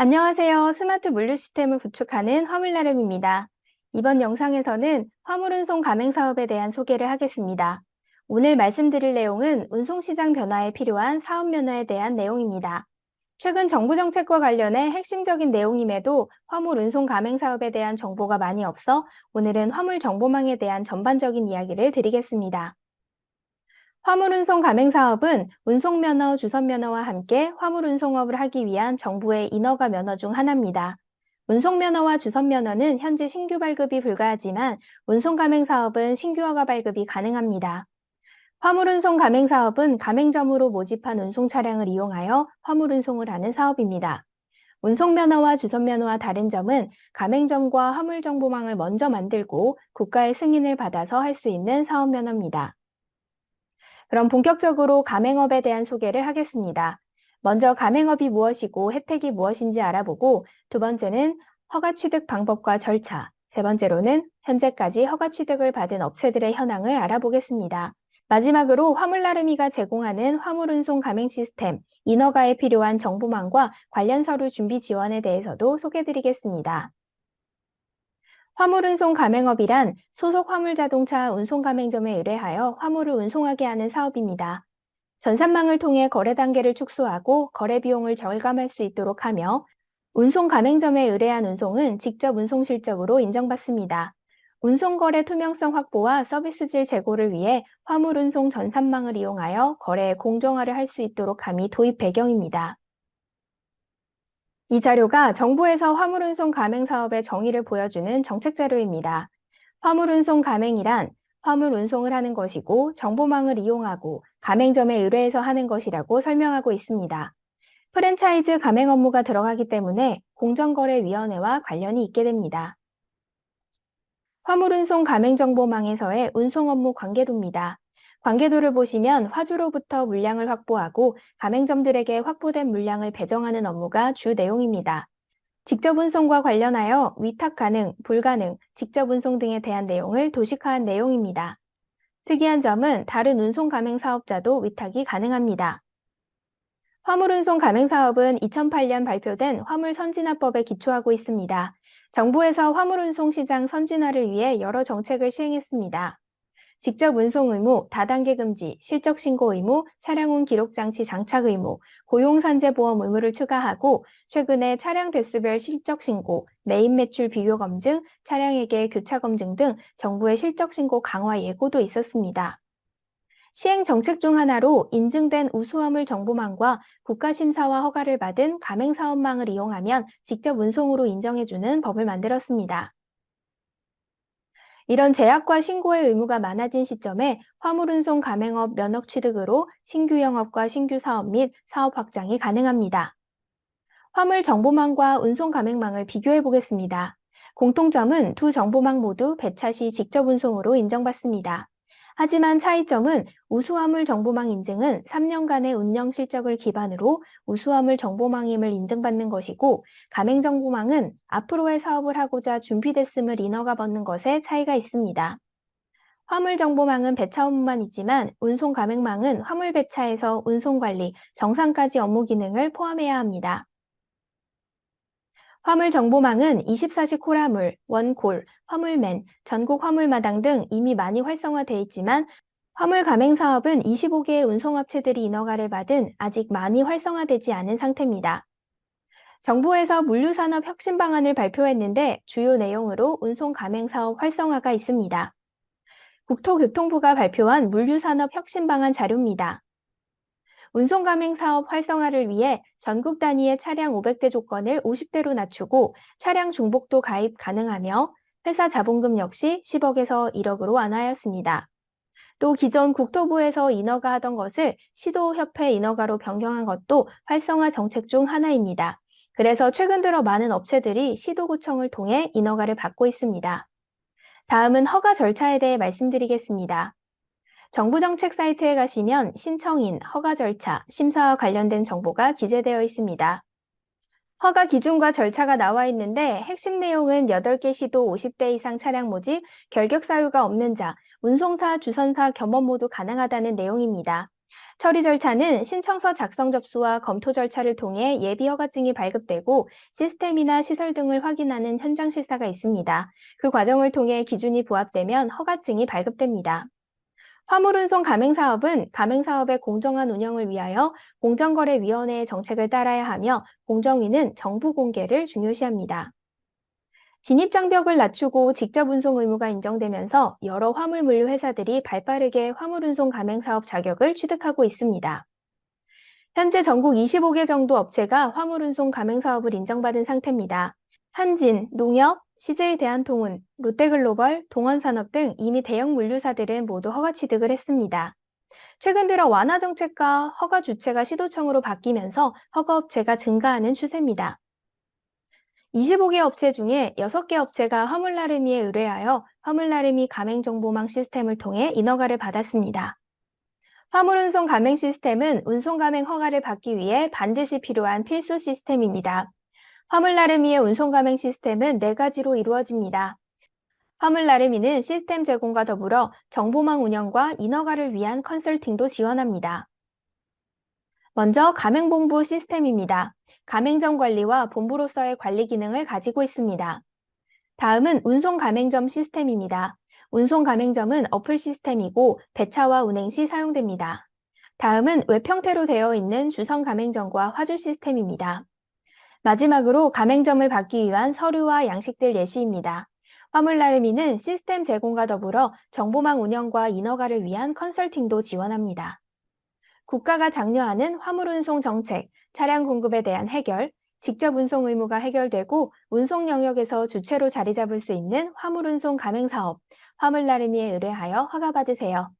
안녕하세요. 스마트 물류 시스템을 구축하는 화물나름입니다. 이번 영상에서는 화물 운송 가맹 사업에 대한 소개를 하겠습니다. 오늘 말씀드릴 내용은 운송시장 변화에 필요한 사업 면허에 대한 내용입니다. 최근 정부 정책과 관련해 핵심적인 내용임에도 화물 운송 가맹 사업에 대한 정보가 많이 없어 오늘은 화물 정보망에 대한 전반적인 이야기를 드리겠습니다. 화물운송 가맹사업은 운송면허, 주선면허와 함께 화물운송업을 하기 위한 정부의 인허가 면허 중 하나입니다. 운송면허와 주선면허는 현재 신규 발급이 불가하지만 운송가맹사업은 신규 허가 발급이 가능합니다. 화물운송 가맹사업은 가맹점으로 모집한 운송 차량을 이용하여 화물운송을 하는 사업입니다. 운송면허와 주선면허와 다른 점은 가맹점과 화물정보망을 먼저 만들고 국가의 승인을 받아서 할 수 있는 사업면허입니다. 그럼 본격적으로 가맹업에 대한 소개를 하겠습니다. 먼저 가맹업이 무엇이고 혜택이 무엇인지 알아보고 두 번째는 허가 취득 방법과 절차, 세 번째로는 현재까지 허가 취득을 받은 업체들의 현황을 알아보겠습니다. 마지막으로 화물나름이가 제공하는 화물운송 가맹 시스템, 인허가에 필요한 정보망과 관련 서류 준비 지원에 대해서도 소개드리겠습니다. 화물운송 가맹업이란 소속 화물자동차 운송가맹점에 의뢰하여 화물을 운송하게 하는 사업입니다. 전산망을 통해 거래 단계를 축소하고 거래 비용을 절감할 수 있도록 하며 운송 가맹점에 의뢰한 운송은 직접 운송 실적으로 인정받습니다. 운송거래 투명성 확보와 서비스질 제고를 위해 화물운송 전산망을 이용하여 거래의 공정화를 할 수 있도록 함이 도입 배경입니다. 이 자료가 정부에서 화물운송 가맹 사업의 정의를 보여주는 정책 자료입니다. 화물운송 가맹이란 화물 운송을 하는 것이고 정보망을 이용하고 가맹점에 의뢰해서 하는 것이라고 설명하고 있습니다. 프랜차이즈 가맹 업무가 들어가기 때문에 공정거래위원회와 관련이 있게 됩니다. 화물운송 가맹정보망에서의 운송 업무 관계도입니다. 관계도를 보시면 화주로부터 물량을 확보하고 가맹점들에게 확보된 물량을 배정하는 업무가 주 내용입니다. 직접 운송과 관련하여 위탁 가능, 불가능, 직접 운송 등에 대한 내용을 도식화한 내용입니다. 특이한 점은 다른 운송 가맹 사업자도 위탁이 가능합니다. 화물 운송 가맹 사업은 2008년 발표된 화물 선진화법에 기초하고 있습니다. 정부에서 화물 운송 시장 선진화를 위해 여러 정책을 시행했습니다. 직접 운송 의무, 다단계 금지, 실적 신고 의무, 차량운 기록 장치 장착 의무, 고용 산재 보험 의무를 추가하고 최근에 차량 대수별 실적 신고, 메인 매출 비교 검증, 차량에게 교차 검증 등 정부의 실적 신고 강화 예고도 있었습니다. 시행 정책 중 하나로 인증된 우수화물 정보망과 국가심사와 허가를 받은 가맹사업망을 이용하면 직접 운송으로 인정해주는 법을 만들었습니다. 이런 제약과 신고의 의무가 많아진 시점에 화물운송 가맹업 면허 취득으로 신규 영업과 신규 사업 및 사업 확장이 가능합니다. 화물 정보망과 운송 가맹망을 비교해 보겠습니다. 공통점은 두 정보망 모두 배차 시 직접 운송으로 인정받습니다. 하지만 차이점은 우수화물 정보망 인증은 3년간의 운영 실적을 기반으로 우수화물 정보망임을 인증받는 것이고 가맹정보망은 앞으로의 사업을 하고자 준비됐음을 인허가 받는 것에 차이가 있습니다. 화물 정보망은 배차 업무만 있지만 운송 가맹망은 화물 배차에서 운송 관리, 정상까지 업무 기능을 포함해야 합니다. 화물 정보망은 24시 코라물, 원콜, 화물맨, 전국 화물마당 등 이미 많이 활성화돼 있지만 화물 가맹 사업은 25개의 운송업체들이 인허가를 받은 아직 많이 활성화되지 않은 상태입니다. 정부에서 물류산업 혁신 방안을 발표했는데 주요 내용으로 운송 가맹 사업 활성화가 있습니다. 국토교통부가 발표한 물류산업 혁신 방안 자료입니다. 운송가맹 사업 활성화를 위해 전국 단위의 차량 500대 조건을 50대로 낮추고 차량 중복도 가입 가능하며 회사 자본금 역시 10억에서 1억으로 완화하였습니다. 또 기존 국토부에서 인허가 하던 것을 시도협회 인허가로 변경한 것도 활성화 정책 중 하나입니다. 그래서 최근 들어 많은 업체들이 시도구청을 통해 인허가를 받고 있습니다. 다음은 허가 절차에 대해 말씀드리겠습니다. 정부 정책 사이트에 가시면 신청인, 허가 절차, 심사와 관련된 정보가 기재되어 있습니다. 허가 기준과 절차가 나와 있는데 핵심 내용은 8개 시도 50대 이상 차량 모집, 결격 사유가 없는 자, 운송사, 주선사 겸업 모두 가능하다는 내용입니다. 처리 절차는 신청서 작성 접수와 검토 절차를 통해 예비 허가증이 발급되고 시스템이나 시설 등을 확인하는 현장 실사가 있습니다. 그 과정을 통해 기준이 부합되면 허가증이 발급됩니다. 화물운송 가맹사업은 가맹사업의 공정한 운영을 위하여 공정거래위원회의 정책을 따라야 하며 공정위는 정부 공개를 중요시합니다. 진입장벽을 낮추고 직접 운송 의무가 인정되면서 여러 화물물류 회사들이 발빠르게 화물운송 가맹사업 자격을 취득하고 있습니다. 현재 전국 25개 정도 업체가 화물운송 가맹사업을 인정받은 상태입니다. 한진, 농협, CJ 대한통운, 롯데글로벌, 동원산업 등 이미 대형 물류사들은 모두 허가 취득을 했습니다. 최근 들어 완화 정책과 허가 주체가 시도청으로 바뀌면서 허가업체가 증가하는 추세입니다. 25개 업체 중에 6개 업체가 화물나르미에 의뢰하여 화물나르미 가맹정보망 시스템을 통해 인허가를 받았습니다. 화물운송 가맹 시스템은 운송가맹 허가를 받기 위해 반드시 필요한 필수 시스템입니다. 화물 나르미의 운송 가맹 시스템은 네 가지로 이루어집니다. 화물 나르미는 시스템 제공과 더불어 정보망 운영과 인허가를 위한 컨설팅도 지원합니다. 먼저 가맹본부 시스템입니다. 가맹점 관리와 본부로서의 관리 기능을 가지고 있습니다. 다음은 운송 가맹점 시스템입니다. 운송 가맹점은 어플 시스템이고 배차와 운행 시 사용됩니다. 다음은 웹 형태로 되어 있는 주성 가맹점과 화주 시스템입니다. 마지막으로 가맹점을 받기 위한 서류와 양식들 예시입니다. 화물 나르미는 시스템 제공과 더불어 정보망 운영과 인허가를 위한 컨설팅도 지원합니다. 국가가 장려하는 화물 운송 정책, 차량 공급에 대한 해결, 직접 운송 의무가 해결되고 운송 영역에서 주체로 자리 잡을 수 있는 화물 운송 가맹 사업, 화물 나르미에 의뢰하여 허가받으세요.